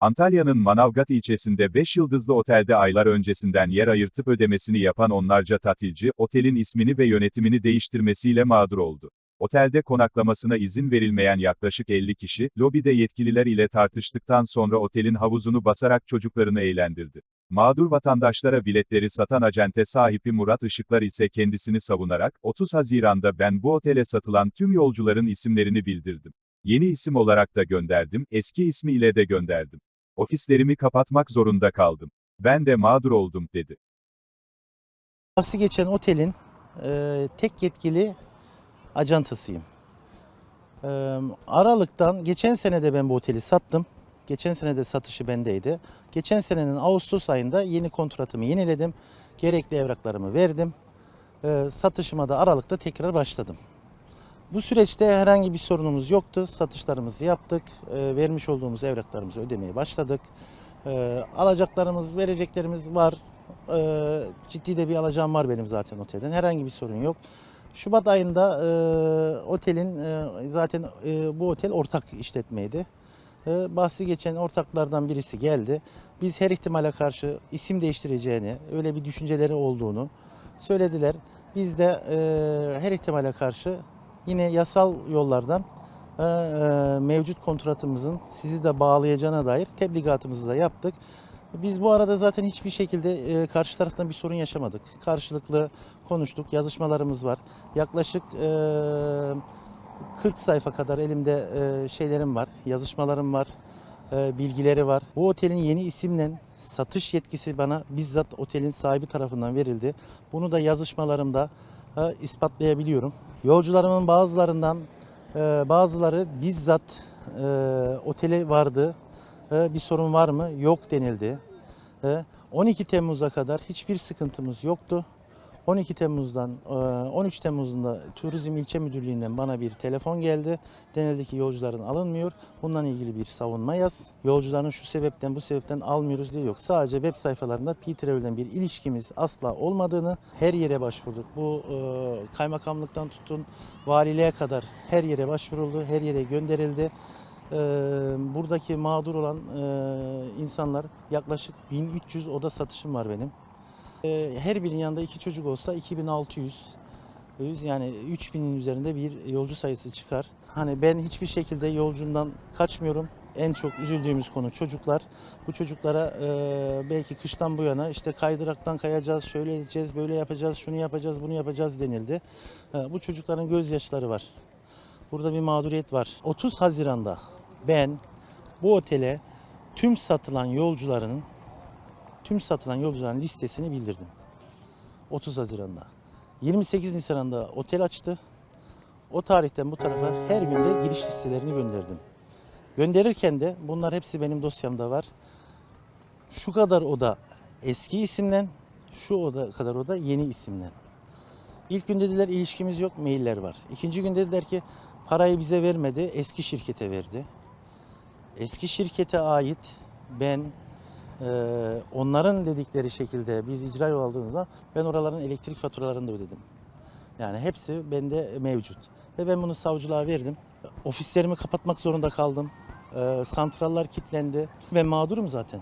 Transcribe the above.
Antalya'nın Manavgat ilçesinde 5 yıldızlı otelde aylar öncesinden yer ayırtıp ödemesini yapan onlarca tatilci, otelin ismini ve yönetimini değiştirmesiyle mağdur oldu. Otelde konaklamasına izin verilmeyen yaklaşık 50 kişi, lobide yetkililer ile tartıştıktan sonra otelin havuzunu basarak çocuklarını eğlendirdi. Mağdur vatandaşlara biletleri satan acente sahibi Murat Işıklar ise kendisini savunarak, 30 Haziran'da ben bu otele satılan tüm yolcuların isimlerini bildirdim. Yeni isim olarak da gönderdim, eski ismi ile de gönderdim. Ofislerimi kapatmak zorunda kaldım. Ben de mağdur oldum, dedi. Bahsi geçen otelin e, tek yetkili ajantasıyım. E, Aralık'tan geçen sene de ben bu oteli sattım. Geçen sene de satışı bendeydi. Geçen senenin Ağustos ayında yeni kontratımı yeniledim. Gerekli evraklarımı verdim. E, satışıma da Aralık'ta tekrar başladım. Bu süreçte herhangi bir sorunumuz yoktu. Satışlarımızı yaptık. E, vermiş olduğumuz evraklarımızı ödemeye başladık. E, alacaklarımız, vereceklerimiz var. E, ciddi de bir alacağım var benim zaten otelden. Herhangi bir sorun yok. Şubat ayında e, otelin e, zaten e, bu otel ortak işletmeydi. E, bahsi geçen ortaklardan birisi geldi. Biz her ihtimale karşı isim değiştireceğini, öyle bir düşünceleri olduğunu söylediler. Biz de e, her ihtimale karşı yine yasal yollardan e, e, mevcut kontratımızın sizi de bağlayacağına dair tebligatımızı da yaptık. Biz bu arada zaten hiçbir şekilde e, karşı taraftan bir sorun yaşamadık. Karşılıklı konuştuk, yazışmalarımız var. Yaklaşık e, 40 sayfa kadar elimde e, şeylerim var, yazışmalarım var, e, bilgileri var. Bu otelin yeni isimle satış yetkisi bana bizzat otelin sahibi tarafından verildi. Bunu da yazışmalarımda e, ispatlayabiliyorum. Yolcularımın bazılarından e, bazıları bizzat e, otele vardı. E, bir sorun var mı? Yok denildi. E, 12 Temmuz'a kadar hiçbir sıkıntımız yoktu. 12 Temmuz'dan e, 13 Temmuz'unda Turizm İlçe Müdürlüğü'nden bana bir telefon geldi. Denildi ki yolcuların alınmıyor. Bundan ilgili bir savunma yaz. Yolcuların şu sebepten bu sebepten almıyoruz diye yok. Sadece web sayfalarında P-Travel'den bir ilişkimiz asla olmadığını her yere başvurduk. Bu e, kaymakamlıktan tutun valiliğe kadar her yere başvuruldu. Her yere gönderildi. E, buradaki mağdur olan e, insanlar yaklaşık 1300 oda satışım var benim. Ee, Her birinin yanında iki çocuk olsa 2600 yüz yani 3000'in üzerinde bir yolcu sayısı çıkar. Hani ben hiçbir şekilde yolcumdan kaçmıyorum. En çok üzüldüğümüz konu çocuklar. Bu çocuklara e, belki kıştan bu yana işte kaydıraktan kayacağız, şöyle edeceğiz, böyle yapacağız, şunu yapacağız, bunu yapacağız denildi. E, bu çocukların gözyaşları var. Burada bir mağduriyet var. 30 Haziran'da ben bu otele tüm satılan yolcuların tüm satılan yolcuların listesini bildirdim. 30 Haziran'da. 28 Nisan'da otel açtı. O tarihten bu tarafa her günde giriş listelerini gönderdim. Gönderirken de bunlar hepsi benim dosyamda var. Şu kadar oda eski isimden, şu oda kadar oda yeni isimden. İlk gün dediler ilişkimiz yok, mailler var. İkinci gün dediler ki parayı bize vermedi, eski şirkete verdi. Eski şirkete ait ben ee, onların dedikleri şekilde biz icra yol aldığımızda ben oraların elektrik faturalarını da ödedim. Yani hepsi bende mevcut. Ve ben bunu savcılığa verdim. Ofislerimi kapatmak zorunda kaldım. Ee, santrallar kilitlendi ve mağdurum zaten.